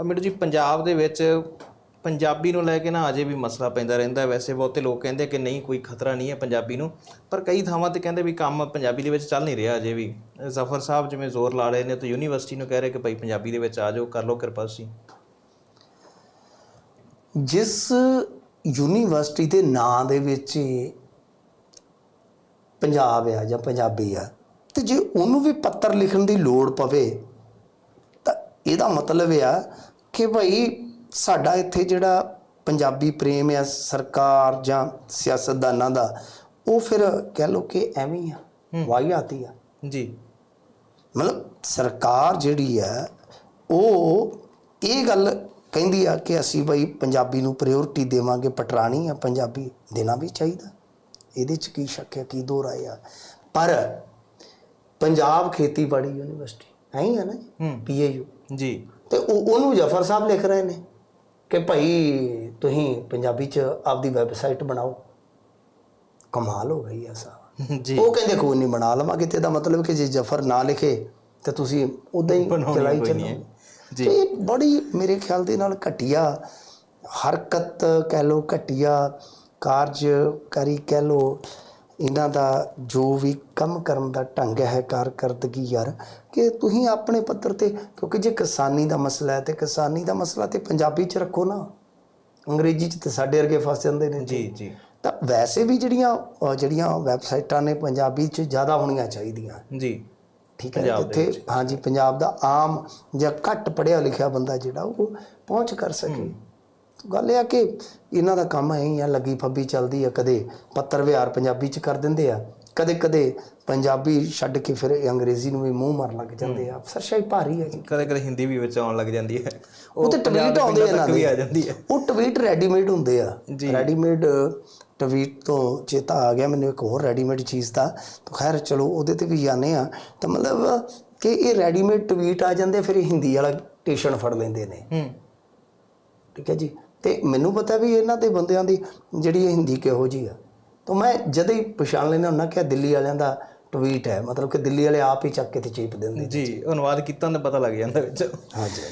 ਅਹ ਮਿੰਟੂ ਜੀ, ਪੰਜਾਬ ਦੇ ਵਿੱਚ ਪੰਜਾਬੀ ਨੂੰ ਲੈ ਕੇ ਨਾ ਅਜੇ ਵੀ ਮਸਲਾ ਪੈਂਦਾ ਰਹਿੰਦਾ ਵੈਸੇ ਬਹੁਤੇ ਲੋਕ ਕਹਿੰਦੇ ਕਿ ਨਹੀਂ, ਕੋਈ ਖਤਰਾ ਨਹੀਂ ਹੈ ਪੰਜਾਬੀ ਨੂੰ। ਪਰ ਕਈ ਥਾਵਾਂ ਤੇ ਕਹਿੰਦੇ ਵੀ ਕੰਮ ਪੰਜਾਬੀ ਦੇ ਵਿੱਚ ਚੱਲ ਨਹੀਂ ਰਿਹਾ ਅਜੇ ਵੀ। ਜ਼ਫਰ ਸਾਹਿਬ ਜਿਵੇਂ ਜ਼ੋਰ ਲਾ ਰਹੇ ਨੇ, ਤਾਂ ਯੂਨੀਵਰਸਿਟੀ ਨੂੰ ਕਹਿ ਰਹੇ ਕਿ ਭਾਈ ਪੰਜਾਬੀ ਦੇ ਵਿੱਚ ਆ ਜਾਓ, ਕਰ ਲਓ ਕਿਰਪਾ ਸੀ ਜਿਸ ਯੂਨੀਵਰਸਿਟੀ ਦੇ ਨਾਂ ਦੇ ਵਿੱਚ ਹੀ ਪੰਜਾਬ ਆ ਜਾਂ ਪੰਜਾਬੀ ਆ, ਤੇ ਜੇ ਉਹਨੂੰ ਵੀ ਪੱਤਰ ਲਿਖਣ ਦੀ ਲੋੜ ਪਵੇ ਇਹਦਾ ਮਤਲਬ ਆ ਕਿ ਭਾਈ ਸਾਡਾ ਇੱਥੇ ਜਿਹੜਾ ਪੰਜਾਬੀ ਪ੍ਰੇਮ ਆ ਸਰਕਾਰ ਜਾਂ ਸਿਆਸਤਦਾਨਾਂ ਦਾ ਉਹ ਫਿਰ ਕਹਿ ਲੋ ਕਿ ਐਵੇਂ ਹੀ ਆ ਵਾਹੀ ਆਤੀ ਆ। ਜੀ। ਮਤਲਬ ਸਰਕਾਰ ਜਿਹੜੀ ਹੈ ਉਹ ਇਹ ਗੱਲ ਕਹਿੰਦੀ ਆ ਕਿ ਅਸੀਂ ਬਈ ਪੰਜਾਬੀ ਨੂੰ ਪ੍ਰਾਇੋਰਟੀ ਦੇਵਾਂਗੇ ਪਟਰਾਣੀ ਆ ਪੰਜਾਬੀ ਦੇਣਾ ਵੀ ਚਾਹੀਦਾ। ਇਹਦੇ ਚ ਕੀ ਸ਼ੱਕ ਹੈ ਕੀ ਦੋ ਰਾਏ ਆ। ਪਰ ਪੰਜਾਬ ਖੇਤੀਬਾੜੀ ਯੂਨੀਵਰਸਿਟੀ ਐਂ ਹੀ ਆ ਨਾ ਹੂੰ। ਪੀਏਯੂ ਜੀ। ਤੇ ਉਹ ਉਹਨੂੰ ਜਫਰ ਸਾਹਿਬ ਲਿਖ ਰਹੇ ਨੇ ਕਿ ਭਾਈ ਤੁਸੀਂ ਪੰਜਾਬੀ ਚ ਆਪਦੀ ਵੈਬਸਾਈਟ ਬਣਾਓ। ਕਮਾਲ ਹੋ ਗਈ ਐਸਾ ਜੀ। ਉਹ ਕਹਿੰਦੇ ਕੋਈ ਨਹੀਂ ਬਣਾ ਲਵਾਂਗੇ। ਤੇ ਇਹਦਾ ਮਤਲਬ ਕਿ ਜੇ ਜਫਰ ਨਾ ਲਿਖੇ ਤੇ ਤੁਸੀਂ ਉਦਾਂ ਹੀ ਚਲਾਈ ਚੱਲੋ। ਜੀ। ਇਹ ਬੜੀ ਮੇਰੇ ਖਿਆਲ ਦੇ ਨਾਲ ਘਟੀਆ ਹਰਕਤ ਕਹਿ ਲੋ ਘਟੀਆ ਕਾਰਜਕਾਰੀ ਕਹਿ ਲੋ ਇਹਨਾਂ ਦਾ ਜੋ ਵੀ ਕੰਮ ਕਰਨ ਦਾ ਢੰਗ ਹੈ ਕਾਰਕਰਦਗੀ ਯਾਰ ਕਿ ਤੁਸੀਂ ਆਪਣੇ ਪੱਤਰ ਤੇ ਕਿਉਂਕਿ ਜੇ ਕਿਸਾਨੀ ਦਾ ਮਸਲਾ ਹੈ ਤੇ ਕਿਸਾਨੀ ਦਾ ਮਸਲਾ ਤੇ ਪੰਜਾਬੀ ਚ ਰੱਖੋ ਨਾ। ਅੰਗਰੇਜ਼ੀ ਚ ਤੇ ਸਾਡੇ ਵਰਗੇ ਫਸ ਜਾਂਦੇ ਨੇ। ਜੀ ਜੀ। ਤਾਂ ਵੈਸੇ ਵੀ ਜਿਹੜੀਆਂ ਜਿਹੜੀਆਂ ਵੈਬਸਾਈਟਾਂ ਨੇ ਪੰਜਾਬੀ 'ਚ ਜ਼ਿਆਦਾ ਹੋਣੀਆਂ ਚਾਹੀਦੀਆਂ। ਜੀ। ਠੀਕ ਹੈ ਜਿੱਥੇ ਹਾਂਜੀ ਪੰਜਾਬ ਦਾ ਆਮ ਜਾਂ ਘੱਟ ਪੜ੍ਹਿਆ ਲਿਖਿਆ ਬੰਦਾ ਜਿਹੜਾ ਉਹ ਪਹੁੰਚ ਕਰ ਸਕੇ। ਗੱਲ ਇਹ ਆ ਕਿ ਇਹਨਾਂ ਦਾ ਕੰਮ ਐਂ ਹੀ ਆ ਲੱਗੀ ਫੱਬੀ ਚੱਲਦੀ ਆ ਕਦੇ ਪੱਤਰ ਵਿਹਾਰ ਪੰਜਾਬੀ 'ਚ ਕਰ ਦਿੰਦੇ ਆ ਕਦੇ ਕਦੇ ਪੰਜਾਬੀ ਛੱਡ ਕੇ ਫਿਰ ਅੰਗਰੇਜ਼ੀ ਨੂੰ ਵੀ ਮੂੰਹ ਮਾਰਨ ਲੱਗ ਜਾਂਦੇ ਆ। ਅਫਸਰਸ਼ਾਹੀ ਭਾਰੀ ਹੈ ਜੀ। ਕਦੇ ਕਦੇ ਹਿੰਦੀ ਵੀ ਵਿੱਚ ਆਉਣ ਲੱਗ ਜਾਂਦੀ ਹੈ। ਉਹ ਤੇ ਟਵੀਟ ਆਉਂਦੇ ਇਹਨਾਂ ਦੇ ਆ ਜਾਂਦੀ ਹੈ। ਉਹ ਟਵੀਟ ਰੈਡੀਮੇਡ ਹੁੰਦੇ ਆ। ਰੈਡੀਮੇਡ ਟਵੀਟ ਤੋਂ ਚੇਤਾ ਆ ਗਿਆ ਮੈਨੂੰ ਇੱਕ ਹੋਰ ਰੈਡੀਮੇਡ ਚੀਜ਼ ਦਾ। ਤਾਂ ਖੈਰ ਚਲੋ ਉਹਦੇ ਤੇ ਵੀ ਜਾਣੇ ਆ। ਤਾਂ ਮਤਲਬ ਕਿ ਇਹ ਰੈਡੀਮੇਡ ਟਵੀਟ ਆ ਜਾਂਦੇ ਫਿਰ ਹਿੰਦੀ ਵਾਲਾ ਟੇਸ਼ਨ ਫੜ ਲੈਂਦੇ ਨੇ। ਹੂੰ। ਠੀਕ ਹੈ ਜੀ। ਤੇ ਮੈਨੂੰ ਪਤਾ ਵੀ ਇਹਨਾਂ ਦੇ ਬੰਦਿਆਂ ਦੀ ਜਿਹੜੀ ਇਹ ਹਿੰਦੀ ਕਿਹੋ ਜੀ ਆ। ਤਾਂ ਮੈਂ ਜਦ ਹੀ ਪਛਾਣ ਲੈਣਾ ਹੁੰਦਾ ਕਿ ਇਹ ਦਿੱਲੀ ਵਾਲਿਆਂ ਦਾ ਟਵੀਟ ਹੈ। ਮਤਲਬ ਕਿ ਦਿੱਲੀ ਵਾਲੇ ਆਪ ਹੀ ਚੱਕ ਕੇ ਤੇ ਚੇਪ ਦਿੰਦੇ ਜੀ ਅਨੁਵਾਦ ਕੀਤਾ ਤਾਂ ਪਤਾ ਲੱਗ ਜਾਂਦਾ ਵਿੱਚ। ਹਾਂਜੀ।